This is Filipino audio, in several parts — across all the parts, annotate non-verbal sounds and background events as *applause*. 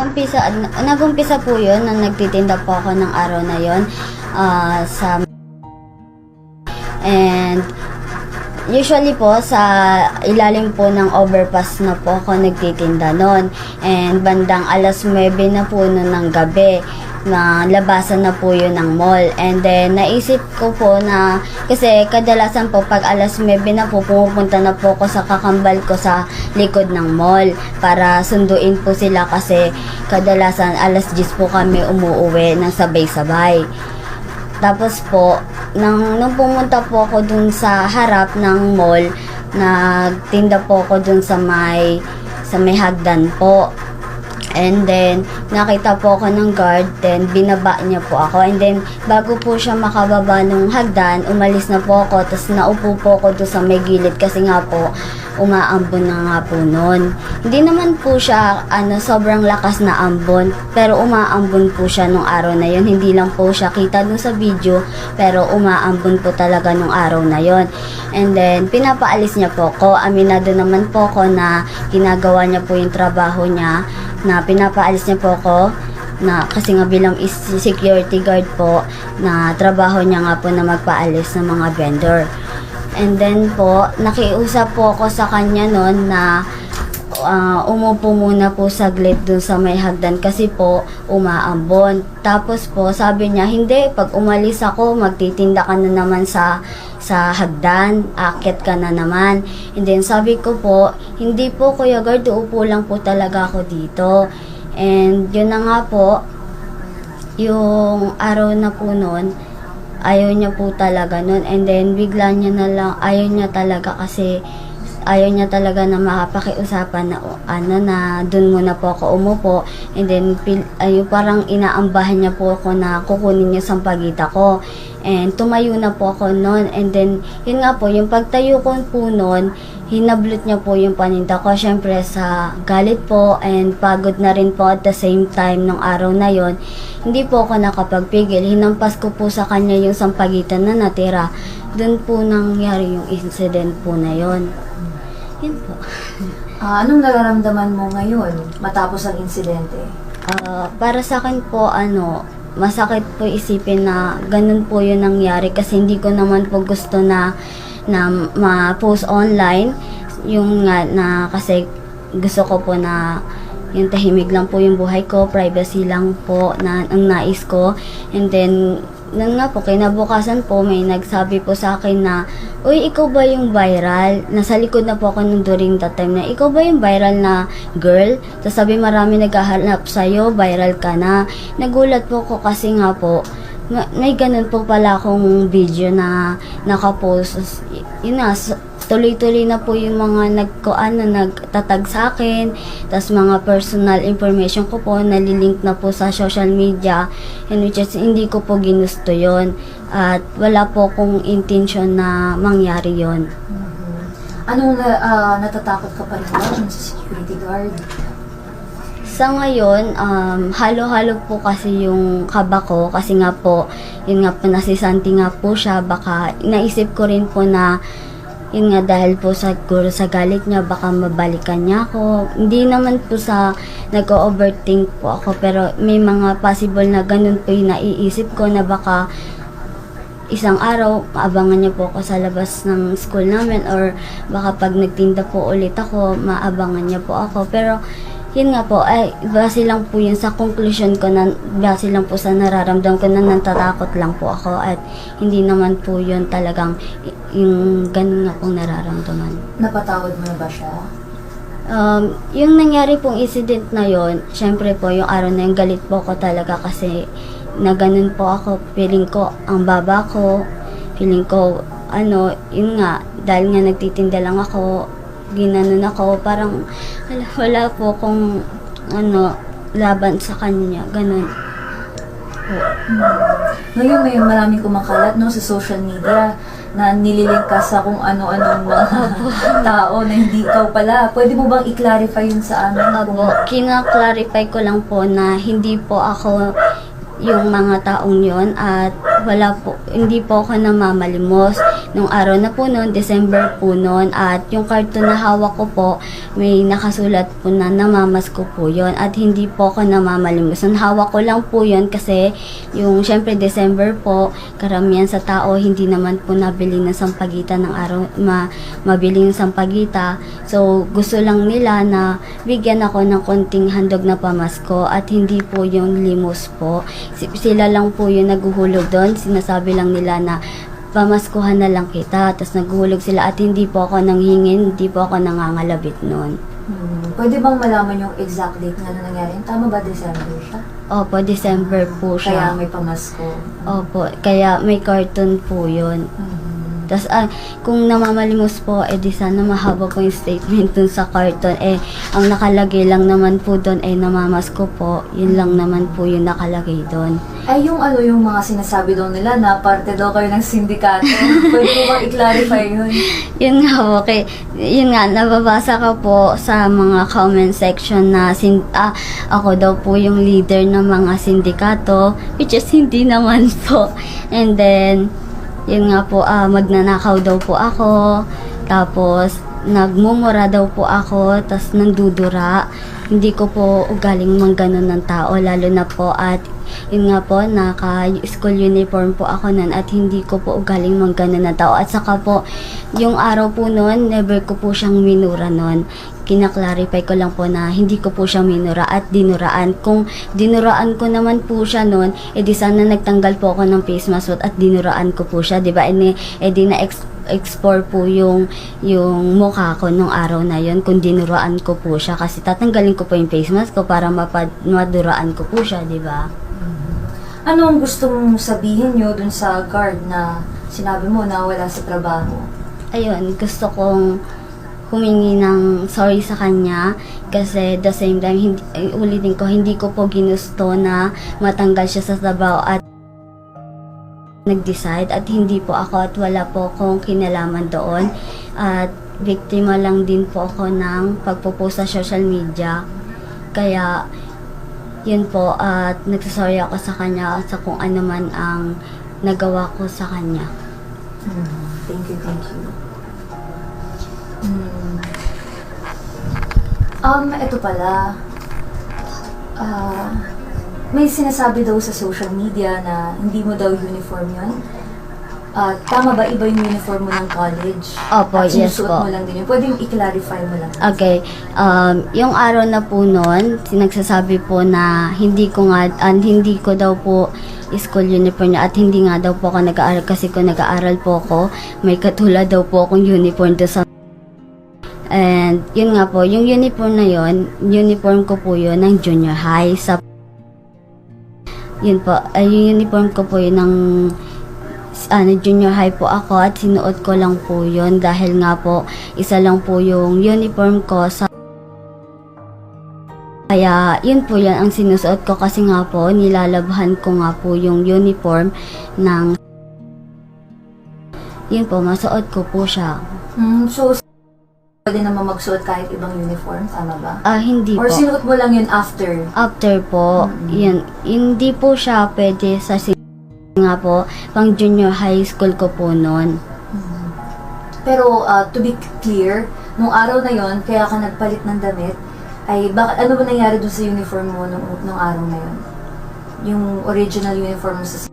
nag-umpisa, nag-umpisa po yun nang nagtitinda po ako ng araw na yon ah, sa and usually po sa ilalim po ng overpass na po ako nagtitinda noon and bandang alas 9 na po noon ng gabi na labasan na po yun ng mall. And then, naisip ko po na, kasi kadalasan po, pag alas 9 na po, pumupunta na po ako sa kakambal ko sa likod ng mall para sunduin po sila kasi kadalasan alas 10 po kami umuuwi ng sabay-sabay. Tapos po, nang, nung pumunta po ako dun sa harap ng mall, nagtinda po ako dun sa may, sa may hagdan po. And then, nakita po ako ng guard, then binaba niya po ako. And then, bago po siya makababa ng hagdan, umalis na po ako, tapos naupo po ako doon sa may gilid kasi nga po, umaambon na nga po noon. Hindi naman po siya, ano, sobrang lakas na ambon, pero umaambon po siya nung araw na yon Hindi lang po siya kita dun sa video, pero umaambon po talaga nung araw na yon And then, pinapaalis niya po ako. Aminado naman po ako na ginagawa niya po yung trabaho niya na pinapaalis niya po ako na kasi nga bilang security guard po na trabaho niya nga po na magpaalis ng mga vendor. And then po, nakiusap po ako sa kanya noon na ah, umupo muna po saglit dun sa may hagdan kasi po umaambon. Tapos po sabi niya, hindi, pag umalis ako, magtitinda ka na naman sa sa hagdan, akit ka na naman. And then sabi ko po, hindi po Kuya Guard, uupo lang po talaga ako dito. And yun na nga po, yung araw na po noon, ayaw niya po talaga noon. And then bigla niya na lang, ayaw niya talaga kasi ayaw niya talaga na makapakiusapan na ano na doon muna po ako umupo. And then pil, ay, parang inaambahan niya po ako na kukunin niya sa pagita ko. And tumayo na po ako noon and then yun nga po yung pagtayo ko po noon hinablot niya po yung paninda ko. Syempre sa galit po and pagod na rin po at the same time nung araw na yon hindi po ako nakapagpigil. Hinampas ko po sa kanya yung sampagitan na natira doon po nangyari yung incident po na yon yun po. *laughs* Ah, anong nararamdaman mo ngayon matapos ang insidente? Ah, para sa akin po, ano, masakit po isipin na ganun po yung nangyari kasi hindi ko naman po gusto na na ma-post online yung nga na kasi gusto ko po na yung tahimik lang po yung buhay ko, privacy lang po na ang nais ko. And then, nun nga po, kinabukasan po, may nagsabi po sa akin na, Uy, ikaw ba yung viral? Nasa likod na po ako nung during that time na, ikaw ba yung viral na girl? Tapos sabi marami naghahanap sa'yo, viral ka na. Nagulat po ko kasi nga po, ma- may ganun po pala akong video na nakapost. Yun s- tuloy-tuloy na po yung mga nagkoan na nagtatag sa akin. Tapos mga personal information ko po, nalilink na po sa social media. And which is, hindi ko po ginusto yon At wala po kong intention na mangyari yon Anong na, ah, natatakot ka pa rin ba sa security guard? Sa ngayon, um, halo-halo po kasi yung kaba ko kasi nga po, yun nga po, nasisanti nga po siya. Baka naisip ko rin po na yun nga dahil po sa guro sa galit niya, baka mabalikan niya ako. Hindi naman po sa nag-overthink po ako pero may mga possible na ganun po yung naiisip ko na baka isang araw, maabangan niya po ako sa labas ng school namin or baka pag nagtinda po ulit ako, maabangan niya po ako. Pero yun nga po, ay base lang po yun sa conclusion ko na base lang po sa nararamdam ko na natatakot lang po ako at hindi naman po yun talagang yung ganun nga pong nararamdaman. Napatawad mo na ba siya? Um, yung nangyari pong incident na yon, syempre po yung araw na yung galit po ko talaga kasi na ganun po ako, feeling ko ang baba ko, feeling ko ano, yun nga, dahil nga nagtitinda lang ako, ginanon ako, parang wala, wala po kung ano, laban sa kanya, ganun. Po. Ngayon may maraming kumakalat no, sa social media na nililink ka sa kung ano-anong mga *laughs* tao na hindi ikaw pala. Pwede mo bang i-clarify yun sa amin? Opo, kina-clarify ko lang po na hindi po ako yung mga taong yon at wala po, hindi po ako namamalimos. Nung araw na po noon, December po noon. At yung karton na hawak ko po, may nakasulat po na namamas ko po yon At hindi po ako namamalimos. Ang hawak ko lang po yon kasi yung syempre December po, karamihan sa tao hindi naman po nabili ng sampagita ng araw, ma, mabili ng sampagita. So gusto lang nila na bigyan ako ng konting handog na pamasko at hindi po yung limos po. Si- Sila lang po yung naguhulog doon. Sinasabi lang nila na pamaskuhan na lang kita. Tapos naguhulog sila at hindi po ako nanghingin, hindi po ako nangangalabit noon. Hmm. Pwede bang malaman yung exact date na nangyari? Tama ba December siya? Opo, December po Kaya siya. may pamasko. Opo, kaya may carton po yun. Hmm. Tapos ah, kung namamalimos po, eh di sana mahaba po yung statement dun sa carton. Eh, ang nakalagay lang naman po doon ay namamas ko po. Yun lang naman po yung nakalagay doon. Ay, yung ano yung mga sinasabi daw nila na parte daw kayo ng sindikato. *laughs* Pwede mo bang i-clarify yun? Yun nga po, kay, yun nga, nababasa ko po sa mga comment section na sin, ah, ako daw po yung leader ng mga sindikato, which is hindi naman po. And then, yun nga po, ah, magnanakaw daw po ako, tapos nagmumura daw po ako, tapos nandudura. Hindi ko po ugaling mangganon ng tao, lalo na po at yun nga po, naka-school uniform po ako nun at hindi ko po ugaling mangganon ng tao. At saka po, yung araw po nun, never ko po siyang minura nun. Kinaklarify ko lang po na hindi ko po siya minura at dinuraan. Kung dinuraan ko naman po siya nun, edi sana nagtanggal po ako ng face mask at dinuraan ko po siya, di ba? Edi, edi na explore po yung yung mukha ko nung araw na yon kung dinuraan ko po siya kasi tatanggalin ko po yung face mask ko para mapad, maduraan ko po siya, di ba? Ano ang gusto mong sabihin nyo dun sa guard na sinabi mo na wala sa trabaho? ayun, gusto kong humingi ng sorry sa kanya kasi the same time, hindi, ay, ulitin ko, hindi ko po ginusto na matanggal siya sa trabaho at nag-decide at hindi po ako at wala po akong kinalaman doon at biktima lang din po ako ng pagpo-post sa social media kaya yun po at nagsasorry ako sa kanya sa kung ano man ang nagawa ko sa kanya Hmm. Thank you, thank you. Hmm. Um, ito pala. Ah, may sinasabi daw sa social media na hindi mo daw uniform yun. Ah, tama ba iba yung uniform mo ng college? Opo, At yes sinusuot po. mo lang din yun. Pwede yung i-clarify mo lang. Okay, um, yung araw na po noon, sinagsasabi po na hindi ko nga, and hindi ko daw po school uniform niya at hindi nga daw po ako nag-aaral kasi kung nag-aaral po ako, may katulad daw po akong uniform doon sa And yun nga po, yung uniform na yun, uniform ko po yun ng junior high sa yun po, ay yung uniform ko po yun ng ano, junior high po ako at sinuot ko lang po yun dahil nga po isa lang po yung uniform ko sa kaya yun po yan ang sinusuot ko kasi nga po nilalabhan ko nga po yung uniform ng yun po masuot ko po siya Hmm, so, pwede naman magsuot kahit ibang uniform, tama ba? ah hindi Or po sinuot mo lang yun after? after po Mm. yun hindi po siya pwede sa sin- nga po pang junior high school ko po noon Pero uh, to be clear, nung araw na yon kaya ka nagpalit ng damit, ay bakit ano ba nangyari dun sa uniform mo nung, nung araw na yon? Yung original uniform mo sa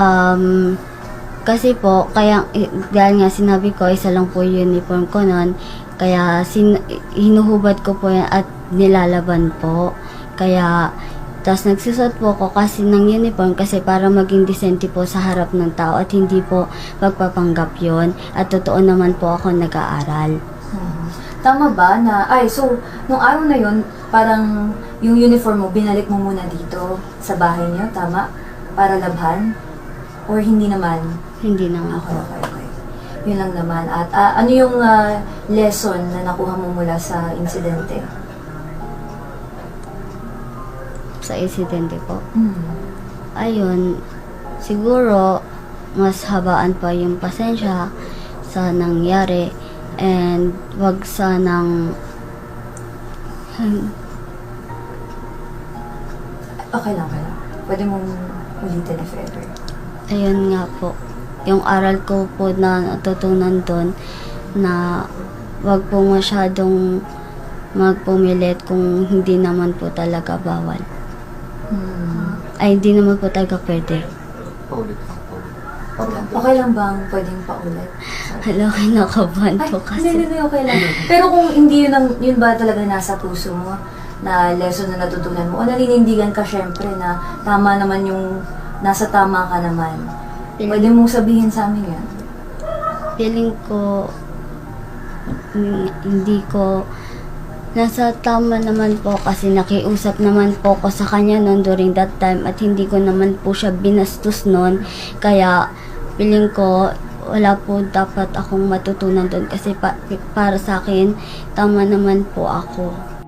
Um, kasi po, kaya, eh, dahil nga sinabi ko, isa lang po yung uniform ko noon, kaya sin, hinuhubad ko po yan at nilalaban po. Kaya, tas nagsusot po ako kasi ng uniform kasi para maging decente po sa harap ng tao at hindi po pagpapanggap yon At totoo naman po ako nag-aaral. Mhm. Tama ba na, ay so, nung araw na yon parang yung uniform mo, binalik mo muna dito sa bahay niyo, tama? Para labhan? Or hindi naman? Hindi na nga Okay, okay, okay. Yun lang naman. At ah, ano yung ah, lesson na nakuha mo mula sa insidente? Sa insidente po. Hmm. ayun, siguro, mas habaan pa yung pasensya sa nangyari and wag sanang Okay lang, okay lang. Pwede mong ulitin if ever. ayun nga po yung aral ko po na natutunan doon na wag po masyadong magpumilit kung hindi naman po talaga bawal. Hmm. Ay, hindi naman po talaga pwede. Paulit lang, paulit. Parang Okay lang bang pwedeng paulit? Hala, kinakabahan Ay, po hindi, kasi. hindi, okay lang. Pero kung hindi yun, ang, yun ba talaga nasa puso mo, na lesson na natutunan mo, o naninindigan ka syempre na tama naman yung, nasa tama ka naman. Pwede mong sabihin sa amin yan. Feeling ko, mm, hindi ko, nasa tama naman po kasi nakiusap naman po ko sa kanya noon during that time at hindi ko naman po siya binastos noon. Kaya, feeling ko, wala po dapat akong matutunan doon kasi pa- para sa akin, tama naman po ako.